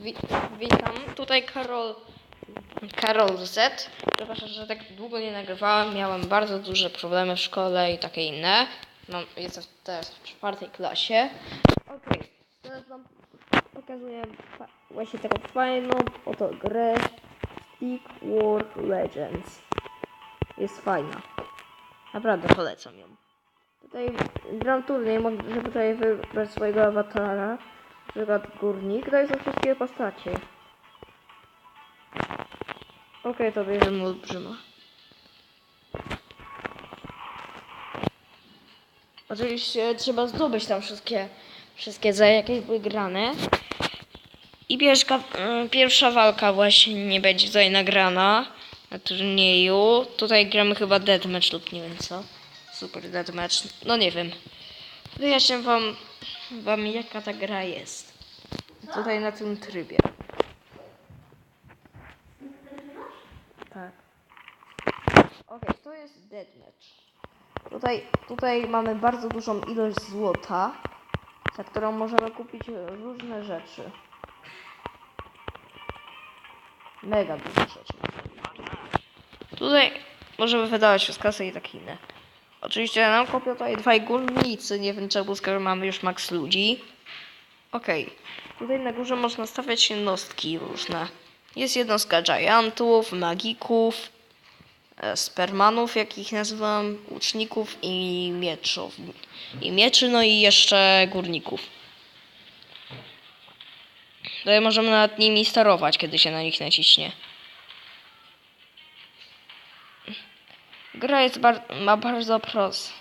Wi witam, tutaj Karol, Karol Z. Przepraszam, że tak długo nie nagrywałem. Miałem bardzo duże problemy w szkole i takie inne. Mam, jestem teraz w czwartej klasie. Okej, teraz wam pokazuję właśnie taką fajną oto grę Stick War Legends. Jest fajna. Naprawdę polecam ją. Tutaj gram turniej, żeby tutaj wybrać swojego awatara. Przykład górnik, to są wszystkie postacie. Okej, to bierzemy olbrzyma. Oczywiście trzeba zdobyć tam wszystkie, wszystkie za jakieś były grane. I pierwsza, y, pierwsza walka właśnie nie będzie tutaj nagrana na turnieju. Tutaj gramy chyba deathmatch lub nie wiem co. Super deathmatch. No nie wiem. Wyjaśnię wam, wam jaka ta gra jest. Tutaj na tym trybie. Tak. Okej, to jest deathmatch. Tutaj, tutaj mamy bardzo dużą ilość złota, za którą możemy kupić różne rzeczy. Mega dużo rzeczy. Tutaj możemy wydawać już kasę i tak inne. Oczywiście nam kopią tutaj dwaj górnicy, nie wiem czemu, skoro mamy już max ludzi. Okej, tutaj na górze można stawiać jednostki różne. Jest jednostka giantów, magików, e, spermanów, jak ich nazywam, łuczników i mieczów. I mieczy, no i jeszcze górników. Tutaj możemy nad nimi sterować, kiedy się na nich naciśnie. Gra jest bar ma bardzo prost.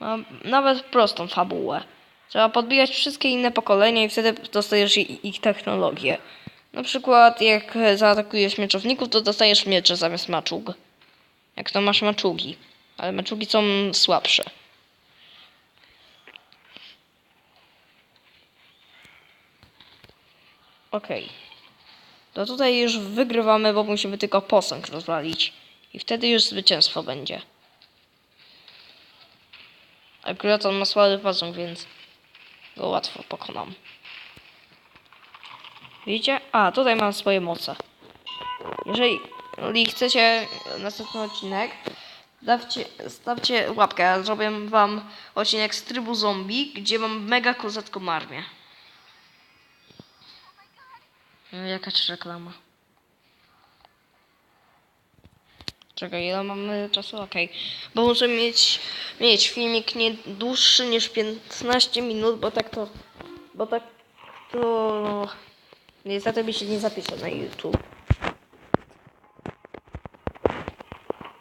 Ma nawet prostą fabułę. Trzeba podbijać wszystkie inne pokolenia i wtedy dostajesz ich technologię. Na przykład jak zaatakujesz mieczowników, to dostajesz miecze zamiast maczug. Jak to masz maczugi. Ale maczugi są słabsze. Okej. To tutaj już wygrywamy, bo musimy tylko posąg rozwalić. I wtedy już zwycięstwo będzie. Akurat on ma słaby posąg, więc go łatwo pokonam. Widzicie? A, tutaj mam swoje moce. Jeżeli, chcecie następny odcinek, stawcie, stawcie łapkę. Zrobię wam odcinek z trybu zombie, gdzie mam mega kozacką armię. No, Jakaś reklama. Czekaj, ile mamy czasu? Okej. Bo muszę mieć, mieć filmik nie dłuższy niż 15 minut, bo tak to... Bo tak to... Niestety mi się nie zapisze na YouTube.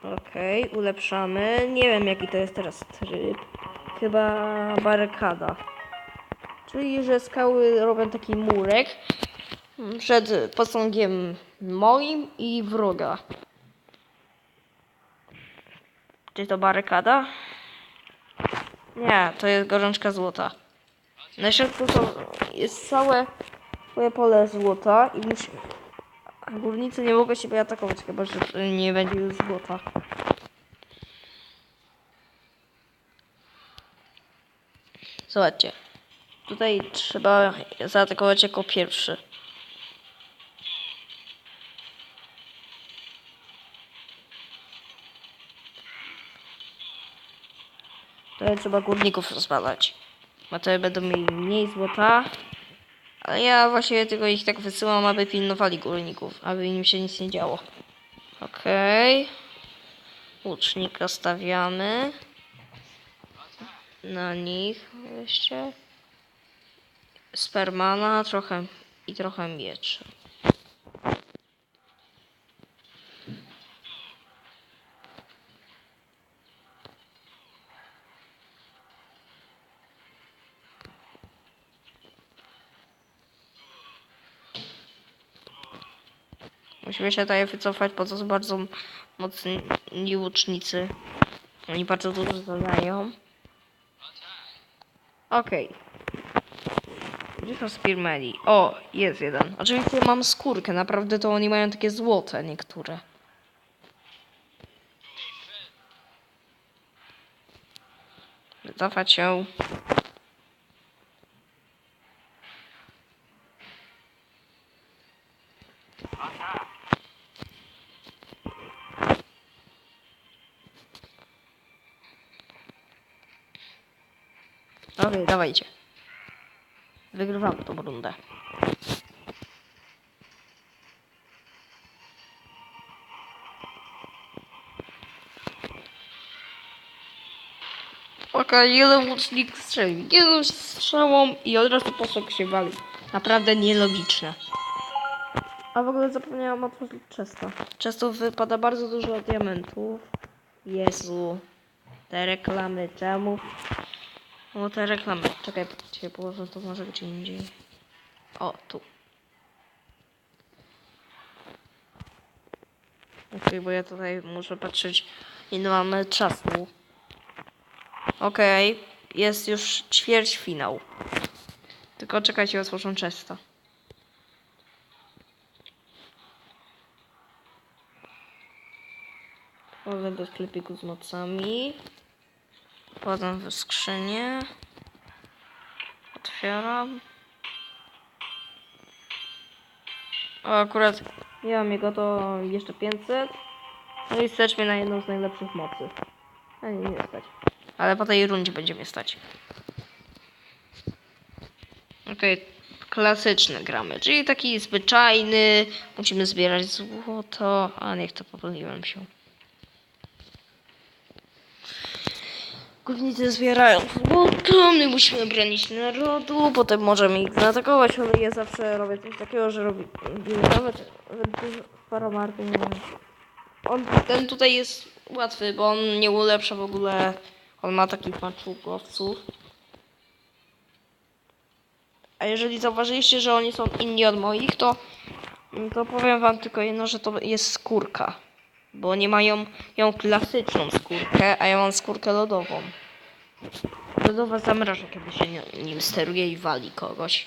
Okej, ulepszamy. Nie wiem jaki to jest teraz tryb. Chyba barykada. Czyli, że skały robią taki murek przed posągiem moim i wroga. Czy to barykada? Nie, to jest gorączka złota. Na środku to jest całe twoje pole złota i musi... a górnicy nie mogą siebie atakować, chyba że nie będzie już złota. Zobaczcie. Tutaj trzeba zaatakować jako pierwszy. Tutaj trzeba górników rozwalać. Bo to będą mieli mniej złota. Ale ja właśnie tylko ich tak wysyłam, aby pilnowali górników, aby im się nic nie działo. Okej. Łucznika stawiamy. Na nich jeszcze. Spermana trochę i trochę mieczy. Musimy się tutaj wycofać, bo to są bardzo mocni łucznicy. Oni bardzo dużo zadają. Okej. Gdzie są Spearmani? O, jest jeden. Oczywiście mam skórkę, naprawdę to oni mają takie złote niektóre. Wycofać się. Okej, dawajcie. Wygrywamy tą rundę. Okej, jeden łucznik strzelił. Jedną strzałą i od razu posąg się wali. Naprawdę nielogiczne. A w ogóle zapomniałam otworzyć Chesta. Często wypada bardzo dużo diamentów. Jezu. Te reklamy, czemu? O, te reklamy. Czekaj, cię położę, to może gdzie indziej. O, tu. Okej, bo ja tutaj muszę patrzeć, ile mamy czasu. Okej, jest już ćwierćfinał. Tylko czekajcie, otworzą często. Wchodzę do sklepiku z mocami. Wchodzę w skrzynię. Otwieram. O, akurat nie mam jego to jeszcze 500. No i stać mnie na jedną z najlepszych mocy. A nie, nie stać. Ale po tej rundzie będzie mnie stać. Okej, klasyczny gramy, czyli taki zwyczajny. Musimy zbierać złoto. A niech to pomyliłem się. Górnicy zbierają złoto, my musimy bronić narodu, potem możemy ich zaatakować, ale ja zawsze robię coś takiego, że robię nawet nie wiem. On, ten tutaj jest łatwy, bo on nie ulepsza w ogóle, on ma takich maczugowców. A jeżeli zauważyliście, że oni są inni od moich, to, to powiem wam tylko jedno, że to jest skórka. Bo nie mają ją klasyczną skórkę, a ja mam skórkę lodową. Lodowa zamraża, kiedy się ni- nim steruje i wali kogoś.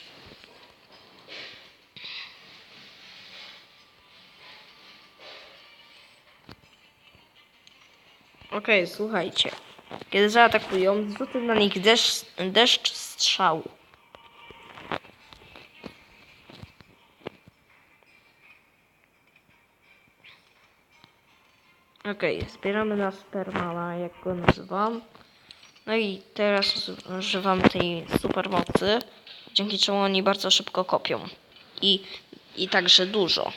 Okej, słuchajcie. Kiedy zaatakują, zrzucę na nich deszcz, deszcz strzału. Okej, zbieramy na Supermana, jak go nazywam. No i teraz używam tej supermocy, dzięki czemu oni bardzo szybko kopią. I, i także dużo.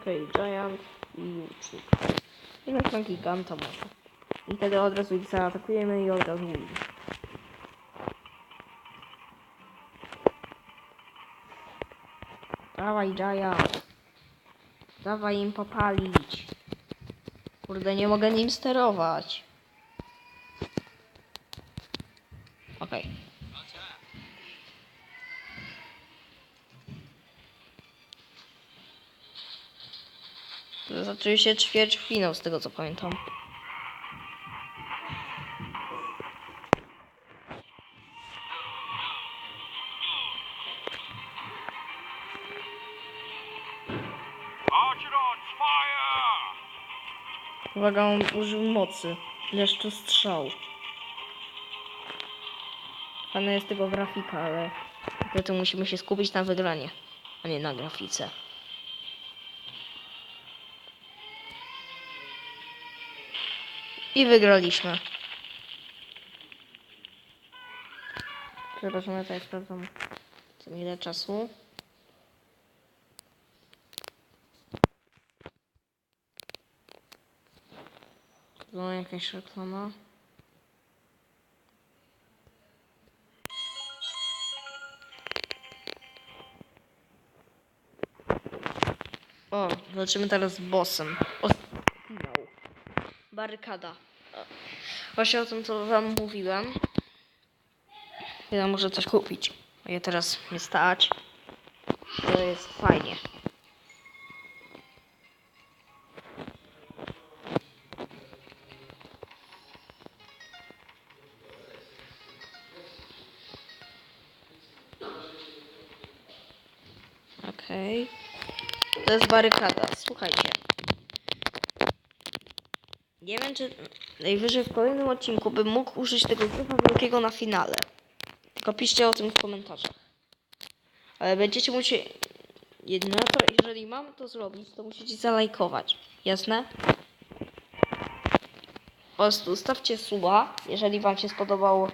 Okej, Giant i Łucznik. I na giganta może. I wtedy od razu ich zaatakujemy i od razu win. Dawaj, Giant. Dawaj im popalić. Kurde, nie mogę nim sterować. Okej. To Zaczął się ćwierćfinał z tego co pamiętam. Uwaga, on użył mocy. Leszczu strzał. Fajna jest tego grafika, ale niestety musimy się skupić na wygranie, a nie na grafice. I wygraliśmy. Przepraszam, ja tutaj sprawdzam co ile czasu. No, jakaś reklama. O, walczymy teraz z bossem. O, finał. Barykada. Właśnie o tym, co wam mówiłem. Ja muszę coś kupić. A ja teraz mnie stać. To jest fajnie. Okej. To jest barykada. Słuchajcie. Nie wiem, czy najwyżej w kolejnym odcinku bym mógł użyć tego grupa wielkiego na finale. Tylko piszcie o tym w komentarzach. Ale będziecie musieli... Jedyne to, jeżeli mam to zrobić, to musicie zalajkować. Jasne? Po prostu stawcie suba, jeżeli wam się spodobało.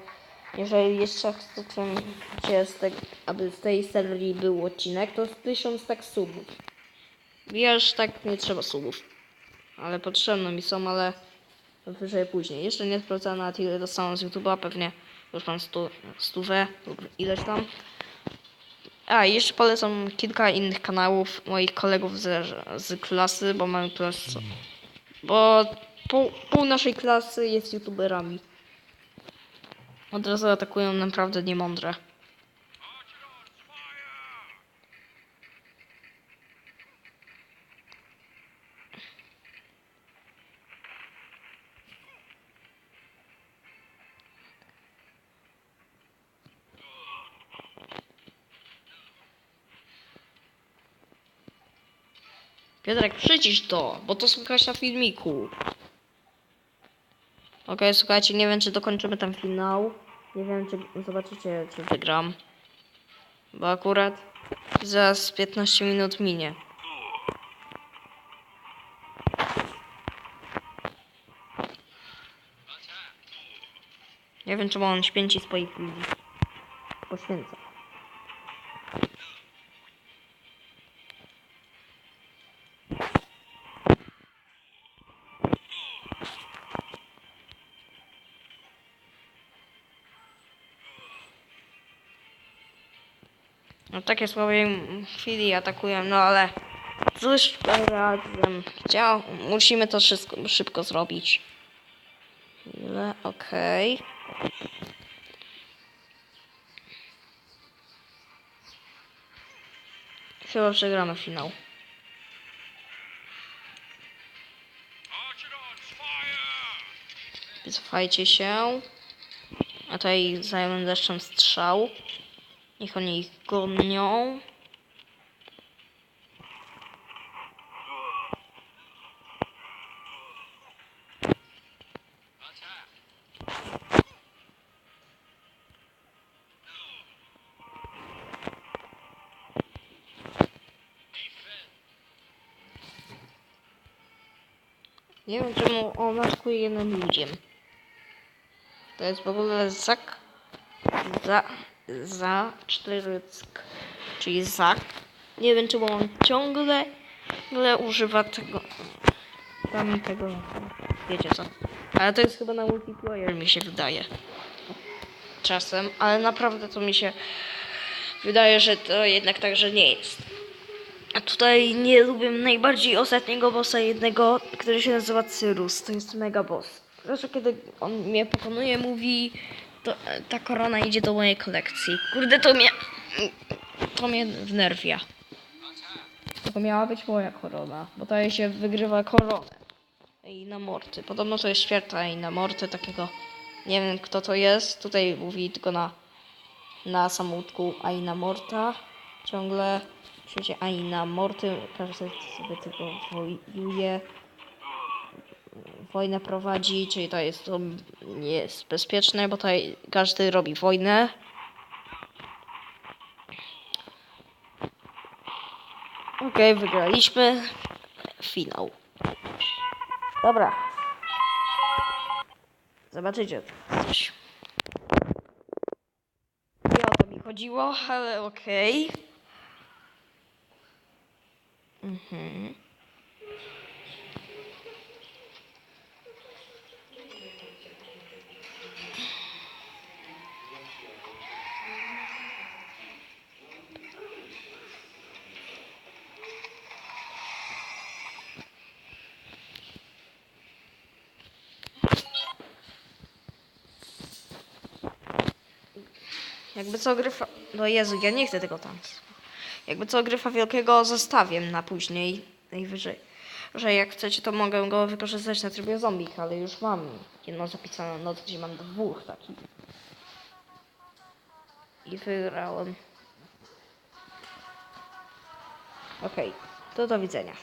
Jeżeli jeszcze chcecie, z te, aby z tej serii był odcinek, to z tysiąc tak subów. Wiesz, tak nie trzeba subów. Ale potrzebne mi są, ale wyżej później. Jeszcze nie sprawdzałem na ile dostałem z YouTube'a, pewnie już mam stu, stówę lub ileś tam. A, jeszcze polecam kilka innych kanałów moich kolegów z, z klasy, bo mamy klasę. Bo pół, pół naszej klasy jest youtuberami. Od razu atakują naprawdę niemądre. Piotrek, przycisz to, bo to słychać na filmiku. Okej, słuchajcie, nie wiem czy dokończymy ten finał. Nie wiem czy zobaczycie czy wygram. Bo akurat za z 15 minut minie. Nie wiem czemu on święci swoich ludzi. Poświęca. No takie słabej chwili atakują, no ale cóż razem chciał, musimy to wszystko szybko zrobić. Ile? Okej. Chyba przegramy finał. Wycofajcie się. A tutaj zajmę deszczem strzał. Niech oni ich gonią. Nie wiem czemu on atakuje jednym ludziem. To jest w ogóle zak... Za... Za... Czteryck. Czyli zak. Nie wiem czemu on ciągle... ciągle używa tego... Tam tego... Wiecie co. Ale to jest chyba na multiplayer mi się wydaje. Czasem, ale naprawdę to mi się wydaje, że to jednak tak, że nie jest. A tutaj nie lubię najbardziej ostatniego bossa jednego, który się nazywa Cyrus. To jest mega boss. Zresztą kiedy on mnie pokonuje, mówi to, e, ta korona idzie do mojej kolekcji. Kurde, to mnie to mnie wnerwia. To miała być moja korona, bo to się wygrywa koronę. I na morty. Podobno to jest świerta i na morty takiego. Nie wiem kto to jest. Tutaj mówi tylko na na samotku Morta. Ciągle w świecie Aina Morty. Każdy sobie tylko wojuje. Wojnę prowadzi, czyli to jest to jest bezpieczne, bo tutaj każdy robi wojnę. Okej, wygraliśmy. Finał. Dobra. Zobaczycie coś. Nie o to mi chodziło, ale okej. Mhm. Jakby co gryfa... No Jezu, ja nie chcę tego tam. Jakby co gryfa wielkiego zostawię na później, najwyżej. Że jak chcecie, to mogę go wykorzystać na trybie zombie, ale już mam jedną zapisaną noc, gdzie mam dwóch takich. I wygrałem. Okej, to do widzenia.